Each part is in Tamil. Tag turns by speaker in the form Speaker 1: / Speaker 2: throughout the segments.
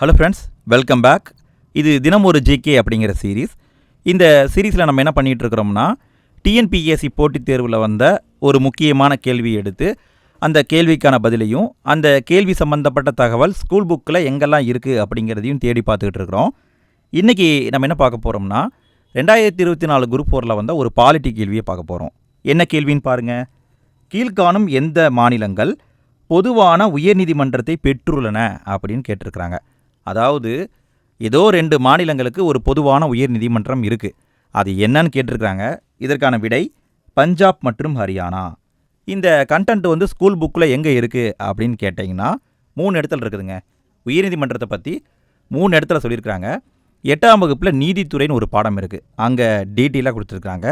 Speaker 1: ஹலோ ஃப்ரெண்ட்ஸ் வெல்கம் பேக் இது தினம் ஒரு ஜிகே அப்படிங்கிற சீரீஸ் இந்த சீரீஸில் நம்ம என்ன பண்ணிகிட்டு இருக்கிறோம்னா டிஎன்பிஎஸ்சி போட்டித் தேர்வில் வந்த ஒரு முக்கியமான கேள்வி எடுத்து அந்த கேள்விக்கான பதிலையும் அந்த கேள்வி சம்மந்தப்பட்ட தகவல் ஸ்கூல் புக்கில் எங்கெல்லாம் இருக்குது அப்படிங்கிறதையும் தேடி பார்த்துக்கிட்டு இருக்கிறோம். இன்றைக்கி நம்ம என்ன பார்க்க போகிறோம்னா ரெண்டாயிரத்தி இருபத்தி நாலு குரூப் ஃபோரில் வந்த ஒரு பாலிட்டி கேள்வியை பார்க்க போகிறோம் என்ன கேள்வின்னு பாருங்கள் கீழ்காணும் எந்த மாநிலங்கள் பொதுவான உயர்நீதிமன்றத்தை பெற்றுள்ளன அப்படின்னு கேட்டிருக்கிறாங்க. அதாவது ஏதோ ரெண்டு மாநிலங்களுக்கு ஒரு பொதுவான உயர்நீதிமன்றம் இருக்குது அது என்னன்னு கேட்டிருக்கிறாங்க. இதற்கான விடை பஞ்சாப் மற்றும் ஹரியானா. இந்த கண்டென்ட் வந்து ஸ்கூல் புக்கில் எங்கே இருக்குது அப்படின்னு கேட்டிங்கன்னா மூணு இடத்துல இருக்குதுங்க. உயர்நீதிமன்றத்தை பற்றி மூணு இடத்துல சொல்லியிருக்கிறாங்க. எட்டாம் வகுப்பில் நீதித்துறைன்னு ஒரு பாடம் இருக்குது அங்கே டீட்டெயிலாக கொடுத்துருக்குறாங்க.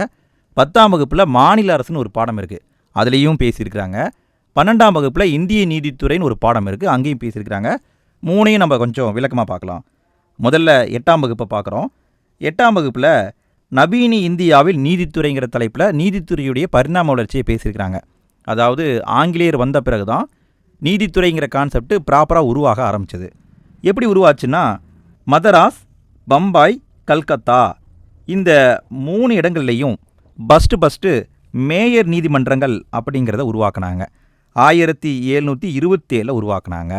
Speaker 1: பத்தாம் வகுப்பில் மாநில அரசுன்னு ஒரு பாடம் இருக்குது அதுலேயும் பேசியிருக்கிறாங்க. பன்னெண்டாம் வகுப்பில் இந்திய நீதித்துறைன்னு ஒரு பாடம் இருக்குது அங்கேயும் பேசியிருக்கிறாங்க. மூணையும் நம்ம கொஞ்சம் விளக்கமாக பார்க்கலாம். முதல்ல எட்டாம் வகுப்பை பார்க்குறோம். எட்டாம் வகுப்பில் நவீன இந்தியாவில் நீதித்துறைங்கிற தலைப்பில் நீதித்துறையுடைய பரிணாம வளர்ச்சியை பேசியிருக்கிறாங்க. அதாவது ஆங்கிலேயர் வந்த பிறகு தான் நீதித்துறைங்கிற கான்செப்ட் ப்ராப்பராக உருவாக ஆரம்பிச்சது. எப்படி உருவாச்சுன்னா மதராஸ் பம்பாய் கல்கத்தா இந்த மூணு இடங்கள்லையும் ஃபஸ்ட்டு ஃபஸ்ட்டு மேயர் நீதிமன்றங்கள் அப்படிங்கிறத உருவாக்குனாங்க. ஆயிரத்தி எழுநூற்றி இருபத்தேழில் உருவாக்குனாங்க.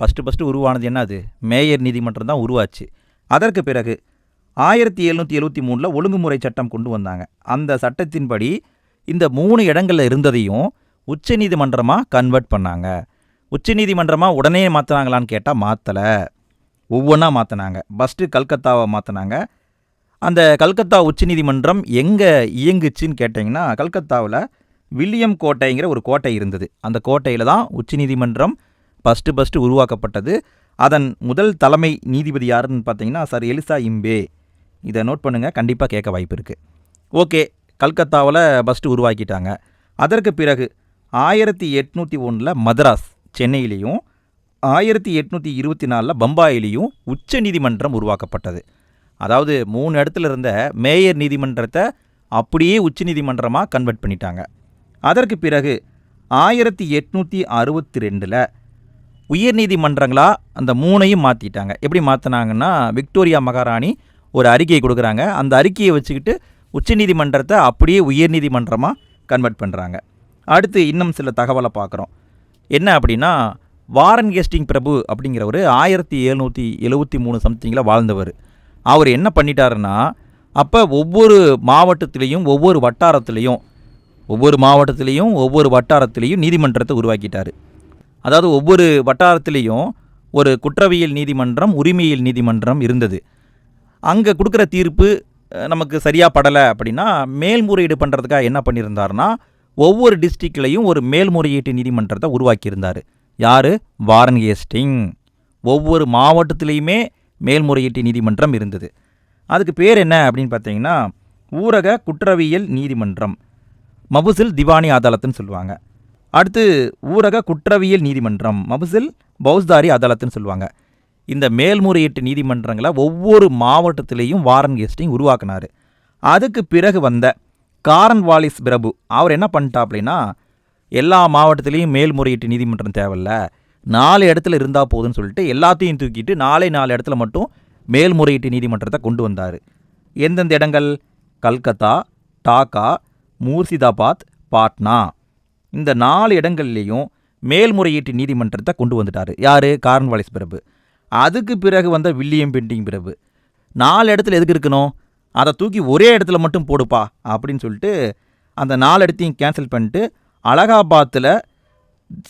Speaker 1: ஃபஸ்ட்டு ஃபஸ்ட்டு உருவானது என்னது? மேயர் நீதிமன்றம் தான் உருவாச்சு. அதற்கு பிறகு ஆயிரத்தி எழுநூற்றி எழுபத்தி மூணில் ஒழுங்குமுறை சட்டம் கொண்டு வந்தாங்க. அந்த சட்டத்தின்படி இந்த மூணு இடங்களில் இருந்ததையும் உச்சநீதிமன்றமாக கன்வெர்ட் பண்ணாங்க. உச்சநீதிமன்றமாக உடனே மாற்றினாங்களான்னு கேட்டால் மாற்றலை ஒவ்வொன்றா மாற்றினாங்க ஃபஸ்ட்டு கல்கத்தாவை மாற்றினாங்க அந்த கல்கத்தா உச்சநீதிமன்றம் எங்கே இயங்குச்சுன்னு கேட்டிங்கன்னா கல்கத்தாவில் வில்லியம் கோட்டைங்கிற ஒரு கோட்டை இருந்தது. அந்த கோட்டையில் தான் உச்சநீதிமன்றம் ஃபஸ்ட்டு ஃபஸ்ட்டு உருவாக்கப்பட்டது. அதன் முதல் தலைமை நீதிபதி யாருன்னு பார்த்தீங்கன்னா சார் எலிசா இம்பே. இதை நோட் பண்ணுங்கள் கண்டிப்பாக கேட்க வாய்ப்பு இருக்குது ஓகே கல்கத்தாவில் ஃபஸ்ட்டு உருவாக்கிட்டாங்க. அதற்கு பிறகு ஆயிரத்தி எட்நூற்றி ஒன்றில் மதராஸ் சென்னையிலையும் ஆயிரத்தி எட்நூற்றி இருபத்தி நாலில் பம்பாயிலையும் உச்ச நீதிமன்றம் உருவாக்கப்பட்டது. அதாவது மூணு இடத்துல இருந்த மேயர் நீதிமன்றத்தை அப்படியே உச்ச நீதிமன்றமாக கன்வெர்ட் பண்ணிட்டாங்க. அதற்கு பிறகு ஆயிரத்தி எட்நூற்றி அறுபத்தி ரெண்டில் உயர்நீதிமன்றங்களாக அந்த மூணையும் மாற்றிட்டாங்க எப்படி மாற்றினாங்கன்னா விக்டோரியா மகாராணி ஒரு அறிக்கையை கொடுக்குறாங்க. அந்த அறிக்கையை வச்சுக்கிட்டு உச்சநீதிமன்றத்தை அப்படியே உயர்நீதிமன்றமாக கன்வெர்ட் பண்ணுறாங்க அடுத்து இன்னும் சில தகவலை பார்க்குறோம். என்ன அப்படின்னா வாரன் கெஸ்டிங் பிரபு அப்படிங்கிறவர் ஆயிரத்தி எழுநூற்றி எழுபத்தி மூணு சம்திங்கில் வாழ்ந்தவர். அவர் என்ன பண்ணிட்டாருன்னா அப்போ ஒவ்வொரு மாவட்டத்திலையும் ஒவ்வொரு வட்டாரத்திலையும் ஒவ்வொரு மாவட்டத்திலையும் ஒவ்வொரு வட்டாரத்திலையும் நீதிமன்றத்தை உருவாக்கிட்டார். அதாவது ஒவ்வொரு வட்டாரத்திலையும் ஒரு குற்றவியல் நீதிமன்றம் உரிமையியல் நீதிமன்றம் இருந்தது. அங்கே கொடுக்குற தீர்ப்பு நமக்கு சரியாக படலை அப்படின்னா மேல்முறையீடு பண்ணுறதுக்காக என்ன பண்ணியிருந்தாருன்னா ஒவ்வொரு டிஸ்ட்ரிக்ட்லையும் ஒரு மேல்முறையீட்டு நீதிமன்றத்தை உருவாக்கியிருந்தார். யார்? வாரன் கேஸ்டிங் ஒவ்வொரு மாவட்டத்திலையுமே மேல்முறையீட்டு நீதிமன்றம் இருந்தது. அதுக்கு பேர் என்ன அப்படின்னு பார்த்தீங்கன்னா ஊரக குற்றவியல் நீதிமன்றம். மபுசில் திவானி அதாலத்துன்னு சொல்லுவாங்க. அடுத்து ஊரக குற்றவியல் நீதிமன்றம் மபுசில் பௌஸ்தாரி அதாலத்துன்னு சொல்லுவாங்க. இந்த மேல்முறையீட்டு நீதிமன்றங்களை ஒவ்வொரு மாவட்டத்திலையும் வாரன் கெஸ்டையும் உருவாக்கினார். அதுக்கு பிறகு வந்த காரன் வாலிஸ் பிரபு அவர் என்ன பண்ணிட்டா அப்படின்னா எல்லா மாவட்டத்திலையும் மேல்முறையீட்டு நீதிமன்றம் தேவையில்ல நாலு இடத்துல இருந்தால் போதும்னு சொல்லிட்டு எல்லாத்தையும் தூக்கிட்டு நாலே நாலு இடத்துல மட்டும் மேல்முறையீட்டு நீதிமன்றத்தை கொண்டு வந்தார். எந்தெந்த இடங்கள்? கல்கத்தா டாக்கா மூர்சிதாபாத் பாட்னா. இந்த நாலு இடங்கள்லேயும் மேல்முறையீட்டு நீதிமன்றத்தை கொண்டு வந்துட்டார். யார்? கார்ன்வாலிஸ் பிரபு. அதுக்கு பிறகு வந்த வில்லியம் பெண்டிங் பிரபு. நாலு இடத்துல எதுக்கு இருக்கணும்? அதை தூக்கி ஒரே இடத்துல மட்டும் போடுப்பா அப்படின்னு சொல்லிட்டு அந்த நாலு இடத்தையும் கேன்சல் பண்ணிட்டு அலகாபாத்தில்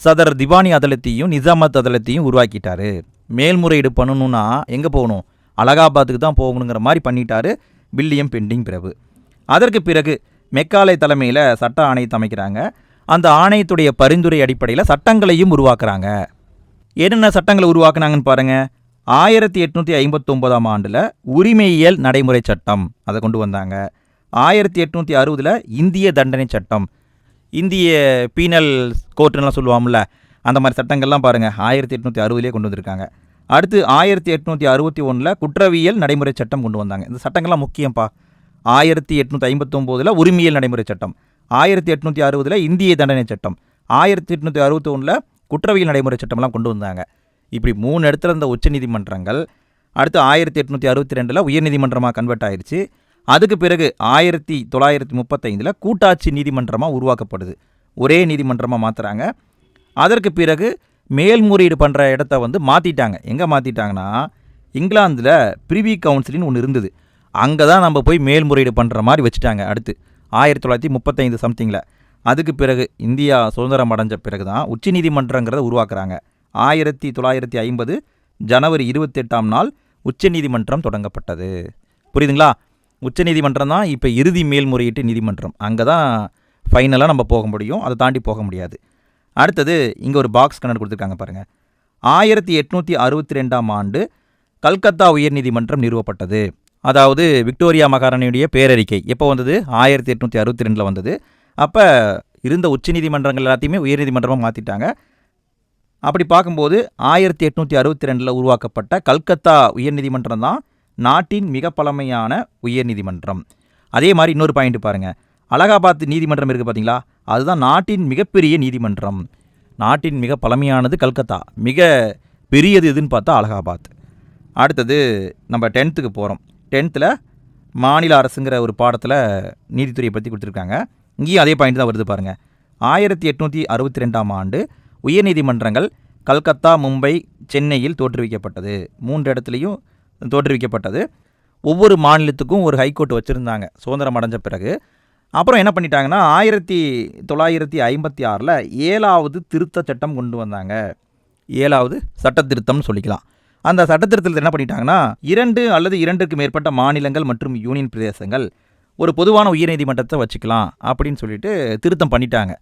Speaker 1: சதர் திவானி அதலத்தையும் நிசாமத் அதலத்தையும் உருவாக்கிட்டார். மேல்முறையீடு பண்ணணும்னா எங்கே போகணும்? அலகாபாத்துக்கு தான் போகணுங்கிற மாதிரி பண்ணிட்டாரு வில்லியம் பெண்டிங் பிரபு. அதற்கு பிறகு மெக்காலை தலைமையில் சட்ட ஆணையத்தை அமைக்கிறாங்க. அந்த ஆணையத்துடைய பரிந்துரை அடிப்படையில் சட்டங்களையும் உருவாக்குறாங்க. என்னென்ன சட்டங்களை உருவாக்குனாங்கன்னு பாருங்க. ஆயிரத்தி எட்நூற்றி ஐம்பத்தொம்போதாம் ஆண்டில் உரிமையியல் நடைமுறை சட்டம் அதை கொண்டு வந்தாங்க. ஆயிரத்தி எட்நூற்றி அறுபதில் இந்திய தண்டனை சட்டம். இந்திய பீனல் கோர்ட்டுலாம் சொல்லுவாங்கல்ல அந்த மாதிரி சட்டங்கள்லாம் பாருங்கள் ஆயிரத்தி எட்நூற்றி அறுபதுலேயே கொண்டு வந்திருக்காங்க. அடுத்து ஆயிரத்தி எட்நூற்றி அறுபத்தி ஒன்றில் குற்றவியல் நடைமுறை சட்டம் கொண்டு வந்தாங்க. இந்த சட்டங்கள்லாம் முக்கியம்ப்பா ஆயிரத்தி எட்நூற்றி ஐம்பத்தொம்போதில் உரிமையியல் நடைமுறை சட்டம். ஆயிரத்தி எட்நூற்றி அறுபதில் இந்திய தண்டனை சட்டம். ஆயிரத்தி எட்நூற்றி அறுபத்தி ஒன்றில் குற்றவியல் நடைமுறை சட்டம்லாம் கொண்டு வந்தாங்க. இப்படி மூணு இடத்துல இருந்த உச்சநீதிமன்றங்கள் அடுத்து ஆயிரத்தி எட்நூற்றி அறுபத்தி ரெண்டில் உயர்நீதிமன்றமாக கன்வெர்ட் ஆயிடுச்சு அதுக்கு பிறகு ஆயிரத்தி தொள்ளாயிரத்தி முப்பத்தைந்தில் கூட்டாட்சி நீதிமன்றமாக உருவாக்கப்படுது. ஒரே நீதிமன்றமாக மாற்றுறாங்க அதற்கு பிறகு மேல்முறையீடு பண்ணுற இடத்த வந்து மாற்றிட்டாங்க எங்கே மாற்றிட்டாங்கன்னா இங்கிலாந்தில் பிரிவி கவுன்சிலின்னு ஒன்று இருந்தது. அங்கே தான் நம்ம போய் மேல்முறையீடு பண்ணுற மாதிரி வச்சுட்டாங்க அடுத்து. ஆயிரத்தி தொள்ளாயிரத்தி முப்பத்தைந்து சம்திங்கில் அதுக்கு பிறகு இந்தியா சுதந்திரம் அடைஞ்ச பிறகு தான் உச்சநீதிமன்றங்கிறத உருவாக்குறாங்க. ஆயிரத்தி தொள்ளாயிரத்தி ஐம்பது ஜனவரி இருபத்தெட்டாம் நாள் உச்சநீதிமன்றம் தொடங்கப்பட்டது. புரியுதுங்களா? உச்சநீதிமன்றம் தான் இப்போ இறுதி மேல்முறையீட்டு நீதிமன்றம். அங்கே தான் ஃபைனலாக நம்ம போக முடியும். அதை தாண்டி போக முடியாது. அடுத்தது இங்கே ஒரு பாக்ஸ் கணக்கு கொடுத்துருக்காங்க பாருங்கள் ஆயிரத்தி எட்நூற்றி அறுபத்தி ரெண்டாம் ஆண்டு கல்கத்தா உயர்நீதிமன்றம் நிறுவப்பட்டது. அதாவது விக்டோரியா மகாராணியுடைய பேரறிக்கை. எப்போ வந்தது? ஆயிரத்தி எட்நூற்றி அறுபத்தி ரெண்டில் வந்தது. அப்போ இருந்த உச்சநீதிமன்றங்கள் எல்லாத்தையுமே உயர்நீதிமன்றமாக மாற்றிட்டாங்க அப்படி பார்க்கும்போது ஆயிரத்தி எட்நூற்றி அறுபத்தி ரெண்டில் உருவாக்கப்பட்ட கல்கத்தா உயர்நீதிமன்றம் தான் நாட்டின் மிக பழமையான உயர்நீதிமன்றம். அதே மாதிரி இன்னொரு பாயிண்ட் பாருங்கள் அலகாபாத் நீதிமன்றம் இருக்குது பார்த்தீங்களா அதுதான் நாட்டின் மிகப்பெரிய நீதிமன்றம். நாட்டின் மிக பழமையானது கல்கத்தா. மிக பெரியது எதுன்னு பார்த்தா அலகாபாத். அடுத்தது நம்ம டென்த்துக்கு போகிறோம் டென்த்தில் மாநில அரசுங்கிற ஒரு பாடத்தில் நீதித்துறையை பற்றி கொடுத்துருக்காங்க. இங்கேயும் அதே பாயிண்ட் தான் வருது பாருங்கள் ஆயிரத்தி எட்நூற்றி அறுபத்தி ரெண்டாம் ஆண்டு உயர்நீதிமன்றங்கள் கல்கத்தா மும்பை சென்னையில் தோற்றுவிக்கப்பட்டது. மூன்று இடத்துலையும் தோற்றுவிக்கப்பட்டது. ஒவ்வொரு மாநிலத்துக்கும் ஒரு ஹைகோர்ட் வச்சுருந்தாங்க. சுதந்திரம் அடைஞ்ச பிறகு. அப்புறம் என்ன பண்ணிட்டாங்கன்னா ஆயிரத்தி தொள்ளாயிரத்தி ஐம்பத்தி ஆறில் ஏழாவது திருத்த சட்டம் கொண்டு வந்தாங்க. ஏழாவது சட்ட திருத்தம்னு சொல்லிக்கலாம். அந்த சட்டத்திருத்தத்தில் என்ன பண்ணிட்டாங்கன்னா இரண்டு அல்லது இரண்டுக்கு மேற்பட்ட மாநிலங்கள் மற்றும் யூனியன் பிரதேசங்கள் ஒரு பொதுவான உயர்நீதிமன்றத்தை வச்சுக்கலாம் அப்படின்னு சொல்லிட்டு திருத்தம் பண்ணிட்டாங்க.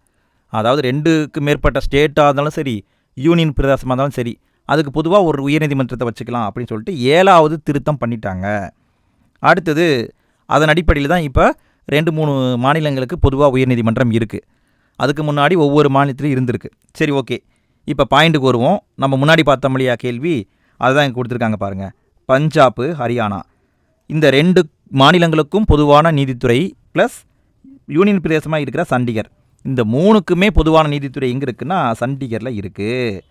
Speaker 1: அதாவது ரெண்டுக்கு மேற்பட்ட ஸ்டேட்டாக இருந்தாலும் சரி யூனியன் பிரதேசமாக இருந்தாலும் சரி அதுக்கு பொதுவாக ஒரு உயர்நீதிமன்றத்தை வச்சுக்கலாம் அப்படின்னு சொல்லிட்டு ஏழாவது திருத்தம் பண்ணிட்டாங்க. அடுத்தது அதன் அடிப்படையில் தான் இப்போ ரெண்டு மூணு மாநிலங்களுக்கு பொதுவாக உயர்நீதிமன்றம் இருக்குது அதுக்கு முன்னாடி ஒவ்வொரு மாநிலத்திலும் இருந்திருக்கு. சரி ஓகே. இப்போ பாயிண்ட்டுக்கு வருவோம். நம்ம முன்னாடி பார்த்தோம் இல்லையா கேள்வி அதுதான் இங்கே கொடுத்துருக்காங்க பாருங்கள் பஞ்சாப் ஹரியானா. இந்த ரெண்டு மாநிலங்களுக்கும் பொதுவான நீதித்துறை ப்ளஸ் யூனியன் பிரதேசமாக இருக்கிற சண்டிகர். இந்த மூணுக்குமே பொதுவான நீதித்துறை எங்கே இருக்குன்னா சண்டிகரில் இருக்குது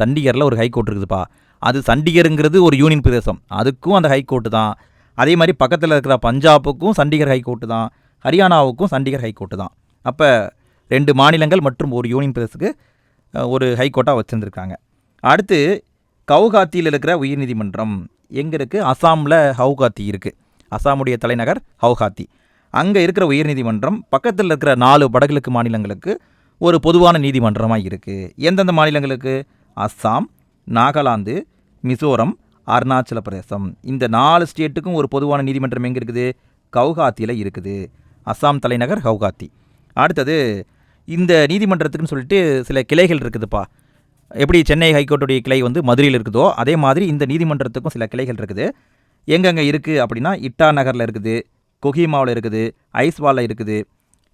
Speaker 1: சண்டிகரில் ஒரு ஹைகோர்ட் இருக்குதுப்பா. அது சண்டிகருங்கிறது ஒரு யூனியன் பிரதேசம். அதுக்கும் அந்த ஹைகோர்ட்டு தான். அதே மாதிரி பக்கத்தில் இருக்கிற பஞ்சாபுக்கும் சண்டிகர் ஹைகோர்ட்டு தான். ஹரியானாவுக்கும் சண்டிகர் ஹைகோர்ட்டு தான். அப்போ ரெண்டு மாநிலங்கள் மற்றும் ஒரு யூனியன் பிரதேசத்துக்கு ஒரு ஹைகோர்ட்டாக வச்சுருந்துருக்காங்க. அடுத்து கவுகாத்தியில் இருக்கிற உயர்நீதிமன்றம் எங்கே இருக்குது அசாமில் ஹவுகாத்தி இருக்குது அசாமுடைய தலைநகர் ஹவுகாத்தி. அங்கே இருக்கிற உயர்நீதிமன்றம் பக்கத்தில் இருக்கிற நாலு வடகிழக்கு மாநிலங்களுக்கு ஒரு பொதுவான நீதிமன்றமாக இருக்குது எந்தெந்த மாநிலங்களுக்கு? அஸ்ஸாம் நாகாலாந்து மிசோரம் அருணாச்சல பிரதேசம். இந்த நாலு ஸ்டேட்டுக்கும் ஒரு பொதுவான நீதிமன்றம் எங்கே இருக்குது? கவுகாத்தியில் இருக்குது. அஸ்ஸாம் தலைநகர் கவுகாத்தி அடுத்தது இந்த நீதிமன்றத்துக்குன்னு சொல்லிட்டு சில கிளைகள் இருக்குதுப்பா. எப்படி சென்னை ஹைகோர்ட்டுடைய கிளை வந்து மதுரையில் இருக்குதோ அதே மாதிரி இந்த நீதிமன்றத்துக்கும் சில கிளைகள் இருக்குது. எங்கெங்கே இருக்குது அப்படின்னா இட்டா நகரில் இருக்குது கொஹிமாவில் இருக்குது ஐஸ்வாலில் இருக்குது.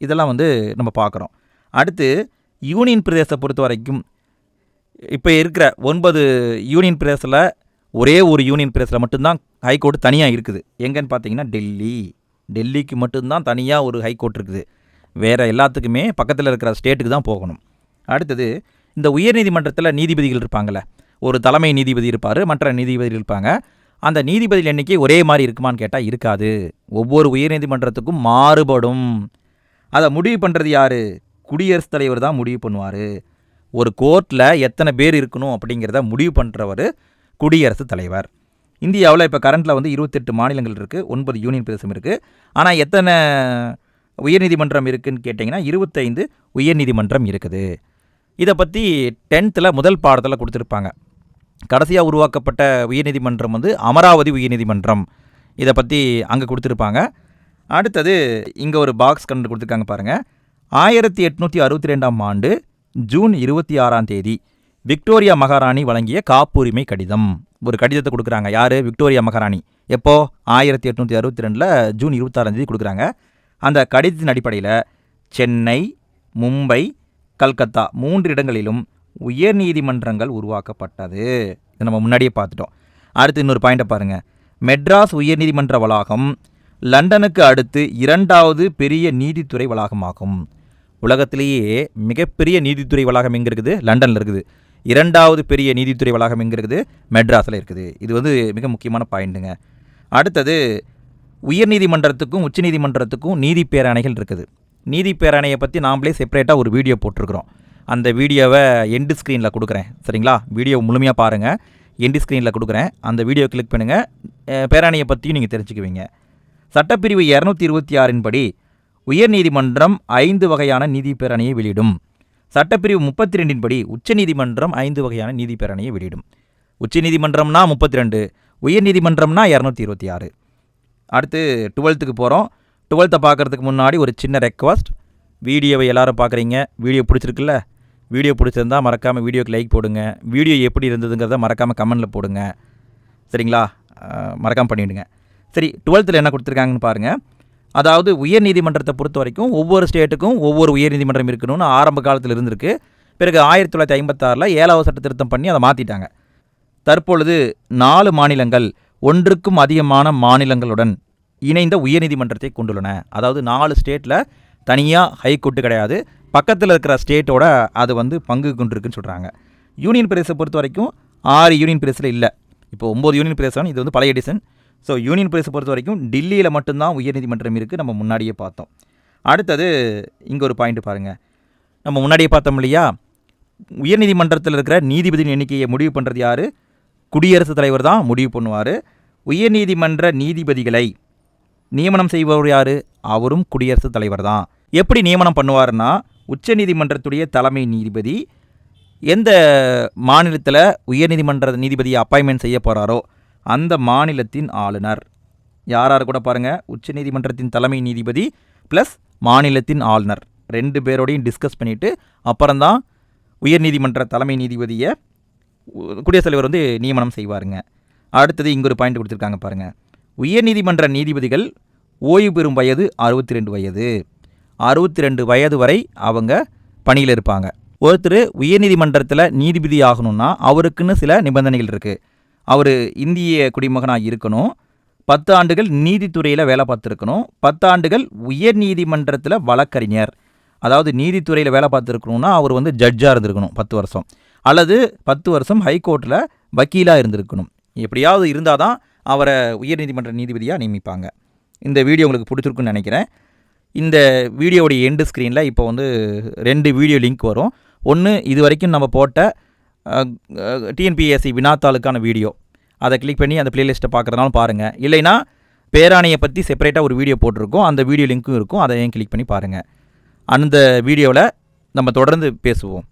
Speaker 1: இதெல்லாம் வந்து நம்ம பார்க்குறோம். அடுத்து யூனியன் பிரதேசத்தை பொறுத்த வரைக்கும் இப்போ இருக்கிற ஒன்பது யூனியன் பிரதேசத்தில் ஒரே ஒரு யூனியன் பிரதேசத்தில் மட்டும்தான் ஹைகோர்ட் தனியாக இருக்குது. எங்கன்னு பார்த்தீங்கன்னா டெல்லி. டெல்லிக்கு மட்டும்தான் தனியாக ஒரு ஹைகோர்ட் இருக்குது. வேறு எல்லாத்துக்குமே பக்கத்தில் இருக்கிற ஸ்டேட்டுக்கு தான் போகணும். அடுத்தது இந்த உயர்நீதிமன்றத்தில் நீதிபதிகள் இருப்பாங்கள்ல ஒரு தலைமை நீதிபதி இருப்பார் மற்ற நீதிபதிகள் இருப்பாங்க. அந்த நீதிபதிகள் எண்ணிக்கை ஒரே மாதிரி இருக்குமான்னு கேட்டால் இருக்காது. ஒவ்வொரு உயர்நீதிமன்றத்துக்கும் மாறுபடும். அதை முடிவு பண்ணுறது யார்? குடியரசுத் தலைவர் தான் முடிவு பண்ணுவார். ஒரு கோர்ட்டில் எத்தனை பேர் இருக்கணும் அப்படிங்கிறத முடிவு பண்ணுறவர் குடியரசுத் தலைவர். இந்தியாவில் இப்போ கரண்ட்டில் வந்து இருபத்தெட்டு மாநிலங்கள் இருக்குது ஒன்பது யூனியன் பிரதேசம் இருக்குது ஆனால் எத்தனை உயர்நீதிமன்றம் இருக்குதுன்னு கேட்டிங்கன்னா இருபத்தைந்து உயர்நீதிமன்றம் இருக்குது. இதை பற்றி டென்த்தில் முதல் பாடத்தில் கொடுத்துருப்பாங்க. கடைசியாக உருவாக்கப்பட்ட உயர்நீதிமன்றம் வந்து அமராவதி உயர்நீதிமன்றம். இதை பற்றி அங்கே கொடுத்துருப்பாங்க. அடுத்தது இங்கே ஒரு பாக்ஸ் கண்டு கொடுத்துருக்காங்க பாருங்கள் ஆயிரத்தி எட்நூற்றி அறுபத்தி ரெண்டாம் ஆண்டு ஜூன் இருபத்தி ஆறாம் தேதி விக்டோரியா மகாராணி வழங்கிய காப்புரிமை கடிதம். ஒரு கடிதத்தை கொடுக்குறாங்க. யார்? விக்டோரியா மகாராணி. எப்போது ஆயிரத்தி எட்நூற்றி அறுபத்தி ரெண்டில் ஜூன் இருபத்தாறாம் தேதி கொடுக்குறாங்க. அந்த கடிதத்தின் அடிப்படையில் சென்னை மும்பை கல்கத்தா மூன்று இடங்களிலும் உயர் நீதிமன்றங்கள் உருவாக்கப்பட்டது. இதை நம்ம முன்னாடியே பார்த்துட்டோம். அடுத்து இன்னொரு பாயிண்ட்டை பாருங்கள் மெட்ராஸ் உயர்நீதிமன்ற வளாகம் லண்டனுக்கு அடுத்து இரண்டாவது பெரிய நீதித்துறை வளாகமாகும். உலகத்திலேயே மிகப்பெரிய நீதித்துறை வளாகம் எங்கே இருக்குது? லண்டனில் இருக்குது. இரண்டாவது பெரிய நீதித்துறை வளாகம் எங்கே இருக்குது? மெட்ராஸில் இருக்குது. இது வந்து மிக முக்கியமான பாயிண்ட்டுங்க அடுத்தது உயர்நீதிமன்றத்துக்கும் உச்சநீதிமன்றத்துக்கும் நீதி பேரணைகள் இருக்குது. நீதி பேரணையை பற்றி நாம்ளே செப்பரேட்டாக ஒரு வீடியோ போட்டிருக்கிறோம். அந்த வீடியோவை எண்டு ஸ்க்ரீனில் கொடுக்குறேன். சரிங்களா? வீடியோ முழுமையாக பாருங்கள் எண்டு ஸ்க்ரீனில் கொடுக்குறேன். அந்த வீடியோ கிளிக் பண்ணுங்கள் அஹ், பேரணையை பற்றியும் நீங்கள் தெரிஞ்சுக்குவீங்க. சட்டப்பிரிவு இரநூத்தி இருபத்தி ஆறின் படி உயர்நீதிமன்றம் ஐந்து வகையான நீதி பேரணையை வெளியிடும். சட்டப்பிரிவு முப்பத்தி ரெண்டின் படி உச்சநீதிமன்றம் ஐந்து வகையான நீதி பேரணியை வெளியிடும். உச்சநீதிமன்றம்னா முப்பத்தி ரெண்டு உயர்நீதிமன்றம்னா இரநூத்தி இருபத்தி ஆறு அடுத்து டுவெல்த்துக்கு போகிறோம் டுவெல்த்தை பார்க்குறதுக்கு முன்னாடி ஒரு சின்ன ரெக்வஸ்ட் வீடியோவை எல்லாரும் பார்க்குறீங்க. வீடியோ பிடிச்சிருக்குல்ல? வீடியோ பிடிச்சிருந்தா மறக்காமல் வீடியோக்கு லைக் போடுங்க. வீடியோ எப்படி இருந்ததுங்கிறத மறக்காமல் கமெண்டில் போடுங்க. சரிங்களா? மறக்காமல் பண்ணிவிடுங்க சரி டுவெல்த்தில் என்ன கொடுத்துருக்காங்கன்னு பாருங்கள் அதாவது உயர்நீதிமன்றத்தை பொறுத்த வரைக்கும் ஒவ்வொரு ஸ்டேட்டுக்கும் ஒவ்வொரு உயர்நீதிமன்றம் இருக்கணும்னு ஆரம்ப காலத்தில் இருந்திருக்கு. பிறகு ஆயிரத்தி தொள்ளாயிரத்தி ஐம்பத்தாறில் ஏழாவது சட்ட திருத்தம் பண்ணி அதை மாற்றிட்டாங்க தற்பொழுது நாலு மாநிலங்கள் ஒன்றுக்கும் அதிகமான மாநிலங்களுடன் இணைந்த உயர்நீதிமன்றத்தை கொண்டுள்ளன. அதாவது நாலு ஸ்டேட்டில் தனியாக ஹைகோர்ட்டு கிடையாது. பக்கத்தில் இருக்கிற ஸ்டேட்டோட அது வந்து பங்கு கொண்டிருக்குன்னு சொல்கிறாங்க யூனியன் பிரதேசத்தை பொறுத்த வரைக்கும் ஆறு யூனியன் பிரதேசத்தில் இல்லை. இப்போ ஒம்பது யூனியன் பிரதேசம் இது வந்து பழைய எடிசன் ஸோ யூனியன் பிரதேசத்தை பொறுத்த வரைக்கும் டெல்லியில் மட்டும்தான் உயர்நீதிமன்றம் இருக்குது நம்ம முன்னாடியே பார்த்தோம். அடுத்தது இங்கே ஒரு பாயிண்ட் பாருங்கள் நம்ம முன்னாடியே பார்த்தோம் இல்லையா? உயர்நீதிமன்றத்தில் இருக்கிற நீதிபதியின் எண்ணிக்கையை முடிவு பண்ணுறது யார்? குடியரசுத் தலைவர் தான் முடிவு பண்ணுவார். உயர்நீதிமன்ற நீதிபதிகளை நியமனம் செய்பவர் யார்? அவரும் குடியரசுத் தலைவர் தான் எப்படி நியமனம் பண்ணுவார்னா உச்சநீதிமன்றத்துடைய தலைமை நீதிபதி எந்த மாநிலத்தில் உயர்நீதிமன்ற நீதிபதியை அப்பாயின்மெண்ட் செய்ய போகிறாரோ அந்த மாநிலத்தின் ஆளுநர். யார் கூட பாருங்கள் உச்சநீதிமன்றத்தின் தலைமை நீதிபதி ப்ளஸ் மாநிலத்தின் ஆளுநர். ரெண்டு பேரோடையும் டிஸ்கஸ் பண்ணிவிட்டு அப்புறம்தான் உயர்நீதிமன்ற தலைமை நீதிபதியை குடியரசுத் தலைவர் வந்து நியமனம் செய்வாருங்க. அடுத்தது இங்கே ஒரு பாயிண்ட் கொடுத்துருக்காங்க பாருங்கள் உயர்நீதிமன்ற நீதிபதிகள் ஓய்வு பெறும் வயது அறுபத்தி ரெண்டு வயது. அறுபத்தி ரெண்டு வயது வரை அவங்க பணியில் இருப்பாங்க. ஒருத்தர் உயர்நீதிமன்றத்தில் நீதிபதி ஆகணும்னா அவருக்குன்னு சில நிபந்தனைகள் இருக்குது அவர் இந்திய குடிமகனாக இருக்கணும். பத்து ஆண்டுகள் நீதித்துறையில் வேலை பார்த்துருக்கணும். பத்து ஆண்டுகள் உயர்நீதிமன்றத்தில் வழக்கறிஞர். அதாவது நீதித்துறையில் வேலை பார்த்துருக்கணும்னா அவர் வந்து ஜட்ஜாக இருந்திருக்கணும் பத்து வருஷம். அல்லது பத்து வருஷம் ஹைகோர்ட்டில் வக்கீலாக இருந்திருக்கணும். எப்படியாவது இருந்தால் தான் அவரை உயர்நீதிமன்ற நீதிபதியாக நியமிப்பாங்க. இந்த வீடியோ உங்களுக்கு பிடிச்சிருக்குன்னு நினைக்கிறேன். இந்த வீடியோவுடைய எண்டு ஸ்க்ரீனில் இப்போ வந்து ரெண்டு வீடியோ லிங்க் வரும். ஒன்று இது வரைக்கும் நம்ம போட்ட டிஎன்பிஎஸ்சி வினாத்தாளுக்கான வீடியோ. அதை கிளிக் பண்ணி அந்த பிளேலிஸ்ட்டை பார்க்குறதுனாலும் பாருங்கள் இல்லைன்னா பேராணையை பற்றி செப்பரேட்டாக ஒரு வீடியோ போட்டிருக்கோம். அந்த வீடியோ லிங்க்கும் இருக்கும். அதையும் கிளிக் பண்ணி பாருங்கள் அந்த வீடியோவில் நம்ம தொடர்ந்து பேசுவோம்.